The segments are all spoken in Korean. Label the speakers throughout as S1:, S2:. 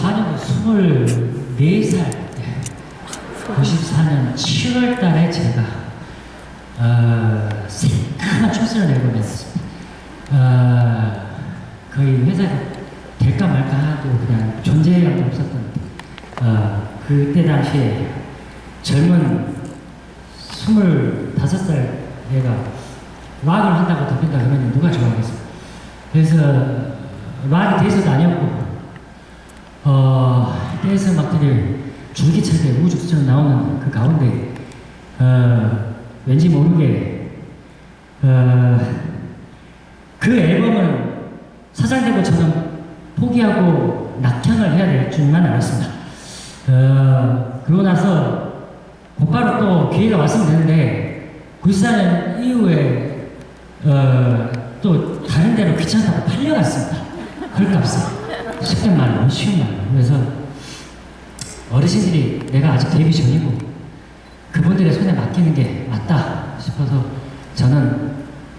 S1: 94년도 24살 때 94년 7월 달에 제가 어, 새까만 총선을 내보냈습니다. 어, 거의 회사가 될까 말까 하고 그냥 존재감도 없었던 어, 그때 당시에 젊은 25살 애가 락을 한다고 덮인다 그러면 누가 좋아하겠어? 그래서 락이 돼서도 아니었고 어, 댄스 음악들이 줄기차게 우죽처럼 나오는 그 가운데 어, 왠지 모르게 어, 그 앨범은 사장되고 저는 포기하고 낙향을 해야 될 줄만 알았습니다. 어, 그러고 나서 곧바로 또 기회가 왔으면 되는데 94년 이후에 어, 또 다른 데로 귀찮다고 팔려갔습니다. 헐값에 쉽게 말로 쉬운 말로 그래서 어르신들이 내가 아직 데뷔 전이고 그분들의 손에 맡기는 게 맞다 싶어서 저는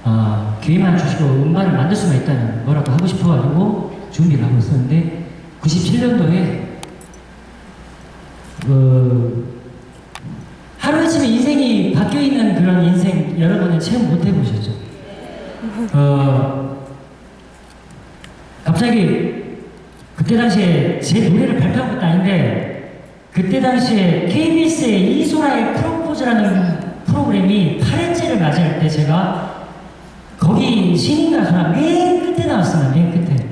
S1: 어, 기회만 주시고 음반을 만들 수만 있다면 뭐라도 하고 싶어가지고 준비를 하고 있었는데 97년도에 그 하루아침에 인생이 바뀌어 있는 그런 인생 여러분은 체험 못 해보셨죠? 어, 갑자기 그때 당시에 제 노래를 발표한 것도 아닌데 그때 당시에 KBS의 이소라의 프로포즈라는 프로그램이 8회째를 맞이할 때 제가 거기 신인 가수가 맨 끝에 나왔습니다. 맨 끝에.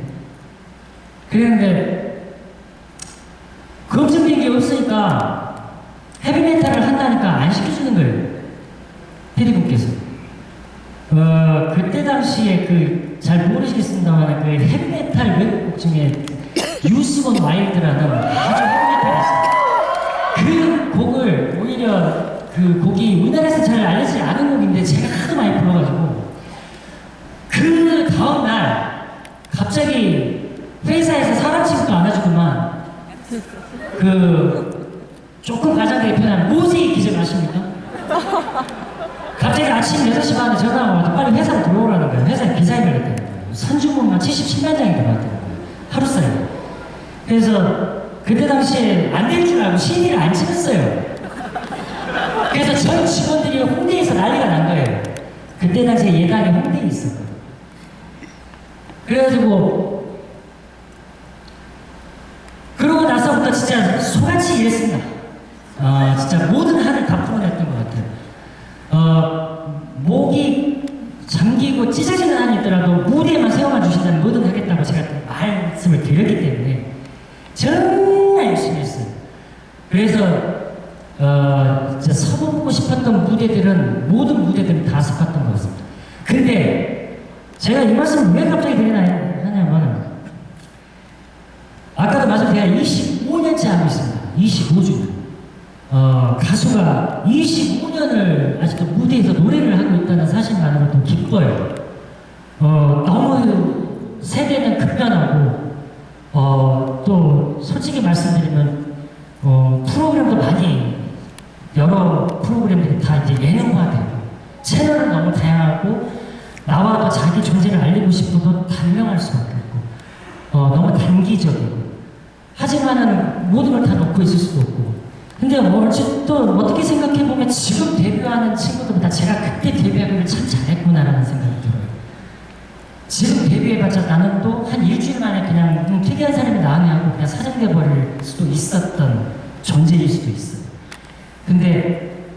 S1: 그랬는데 검증된 게 없으니까 헤비메탈을 한다니까 안 시켜주는 거예요. 피디분께서. 어, 그때 당시에 그, 잘 모르시겠습니다만, 그 헤비메탈 외국 곡 중에 유스본 와일드라는 아주 헤비메탈이 있어요. 그 곡을 오히려 그 곡이 우리나라에서 잘 알려지지 않은 곡인데 제가 하도 많이 불러가지고 그 다음날 갑자기 회사에서 사람 취급도 안 해주구만 그 조금 과장되게 표현하면 모세의 기적 아십니까? 갑자기 아침 6시 반에 전화가 와서 빨리 회사로 들어오라는 거예요. 회사에 했다는 거예요. 선주문만 77만 장이 들어왔다는 거예요. 하루 사이에. 그래서 그때 당시에 안 될 줄 알고 CD를 안 찍었어요. 그래서 전 직원들이 홍대에서 난리가 난 거예요. 그때 당시에 예당이 홍대에 있었거든요. 그래가지고 그러고 나서부터 진짜 소같이 일했습니다. 아 진짜 모든 한을 다 풀어냈던 것 같아요. 어, 목이 잠기고 찢어지는 한이 있더라도 무대에만 세워만 주신다면 뭐든 하겠다고 제가 말씀을 드렸기 때문에 정말 열심히 했어요. 그래서 어, 진짜 서보고 싶었던 무대들은 모든 무대들은 다 서봤던 것 같습니다. 근데 제가 이 말씀 왜 갑자기 드리나 하냐면 아까도 말씀 제가 25년째 하고 있습니다. 25주년. 어, 가수가 25년을 아직도 무대에서 노래를 하고 있다는 사실만으로도 기뻐요. 어, 너무 세대는 급변하고, 어, 또 솔직히 말씀드리면, 어, 프로그램도 많이, 여러 프로그램들이 다 이제 예능화되고, 너무 다양하고, 나와도 자기 존재를 알리고 싶어도 단명할 수밖에 없고, 어, 너무 단기적이고, 하지만은 모든 걸 다 놓고 있을 수도 없고. 근데 또 어떻게 생각해보면 지금 데뷔하는 친구들보다 제가 그때 데뷔하기를 참 잘했구나라는 생각이 들어요. 지금 데뷔해봤자 나는 또 한 일주일 만에 그냥 음, 특이한 사람이 나네 하고 그냥 사장돼버릴 수도 있었던 존재일 수도 있어요. 근데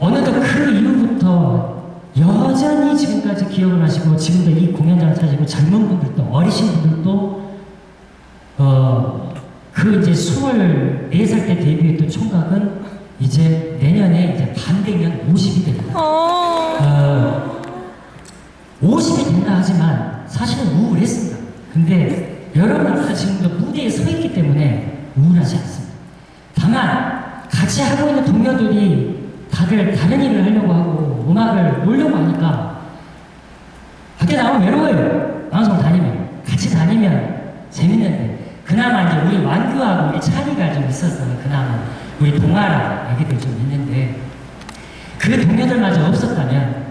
S1: 어느덧 그 이후부터 여전히 지금까지 기억을 하시고 지금도 이 공연장을 찾으시고 젊은 분들도 어리신 분들도 어, 그 이제 24살 때 데뷔했던 총각은 이제 내년에 이제 반대면 50이 됩니다.
S2: 어.
S1: 어, 50이 된다 하지만 사실은 우울했습니다. 근데 여러분 앞에서 지금도 무대에 서 있기 때문에 우울하지 않습니다. 다만 같이 하고 있는 동료들이 다들 다른 일을 하려고 하고 음악을 놀려고 하니까 밖에 나오면 외로워요. 방송 다니면 같이 다니면 재밌는데 그나마 이제 우리 완규하고 우리 찬이가 좀 있었어요. 그나마 우리 동아랑 애기들 좀 있는데 그 동료들마저 없었다면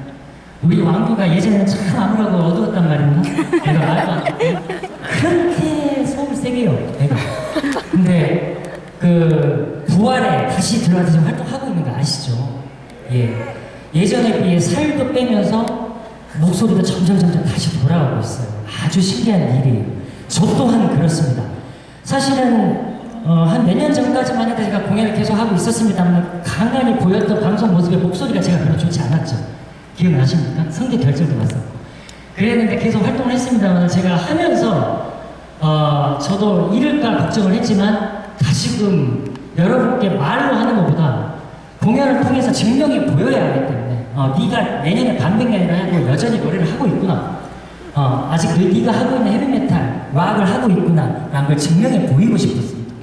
S1: 우리 왕구가 예전에는 참 암울하고 어두웠단 말입니다. 내가 말도 안 그렇게 속을 세게 요. 내가 그 부활에 다시 들어와서 활동하고 있는 거 아시죠? 예. 예전에 비해 살도 빼면서 목소리가 점점 점점 다시 돌아오고 있어요. 아주 신기한 일이에요. 저 또한 그렇습니다. 사실은 어, 한 몇 년 전까지만 해도 제가 공연을 계속 하고 있었습니다만 간간히 보였던 방송 모습의 목소리가 제가 별로 좋지 않았죠. 기억나십니까? 성대 결절도 왔었고. 그랬는데 계속 활동을 했습니다만 제가 하면서 어, 저도 잃을까 걱정을 했지만 다시금 여러분께 말로 하는 것보다 공연을 통해서 증명이 보여야 하기 때문에 어, 네가 내년에 반백년이나 하고 여전히 노래를 하고 있구나. 어, 아직 너- 네가 하고 있는 헤비메탈 락을 하고 있구나 라는 걸 증명해 보이고 싶었습니다.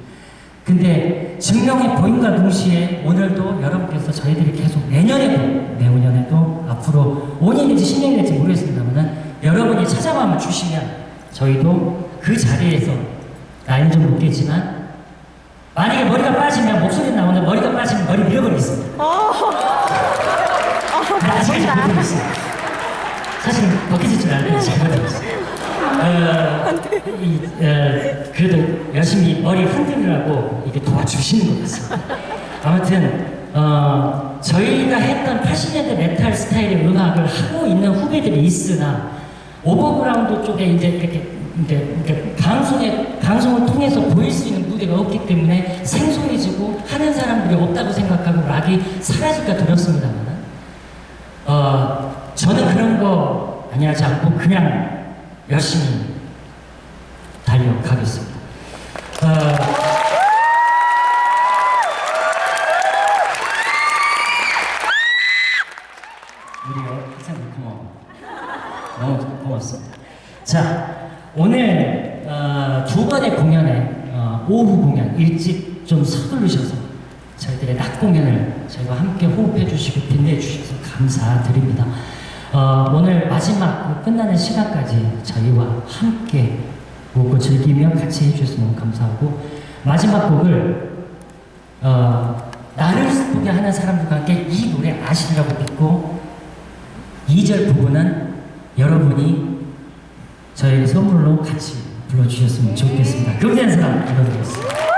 S1: 근데 증명해 보인과 동시에 오늘도 여러분께서 저희들이 계속 내년에도 내후년에도 앞으로 5년 될지 10년이 될지 모르겠습니다만 여러분이 찾아와만 주시면 저희도 그 자리에서 나이는 좀 먹겠지만 만약에 머리가 빠지면 목소리 나오는데 머리가 빠지면 머리 밀어버리겠습니다 있어요 사실 벗겨질 줄 알았는데 잘 벗겼어요 어, 이, 어, 그래도 열심히 머리 흔들으라고 이게 도와주시는 것 같습니다. 아무튼 어, 저희가 했던 80년대 메탈 스타일의 음악을 하고 있는 후배들이 있으나 오버그라운드 쪽에 이제 이렇게 이제, 이렇게 방송에 방송을 통해서 보일 수 있는 무대가 없기 때문에 생소해지고 하는 사람들이 없다고 생각하고 락이 사라질까 두렵습니다만 거 아니하지 않고 그냥 열심히 달려가겠습니다. 어, 우리요, 항상 고마워. 너무 고맙습니다. 자, 오늘 어, 두 번의 공연에 어, 오후 공연 일찍 좀 서두르셔서 저희들의 낮 공연을 저희와 함께 호흡해 주시고 빛내 주셔서 감사드립니다. 어, 오늘 마지막 그 끝나는 시간까지 저희와 함께 웃고 즐기며 같이 해주셔서 너무 감사하고 마지막 곡을 어, 나를 슬프게 하는 사람들과 함께 이 노래 아시리라고 믿고 2절 부분은 여러분이 저에게 선물로 같이 불러주셨으면 좋겠습니다. 그렇게 한 사람 불러드리겠습니다.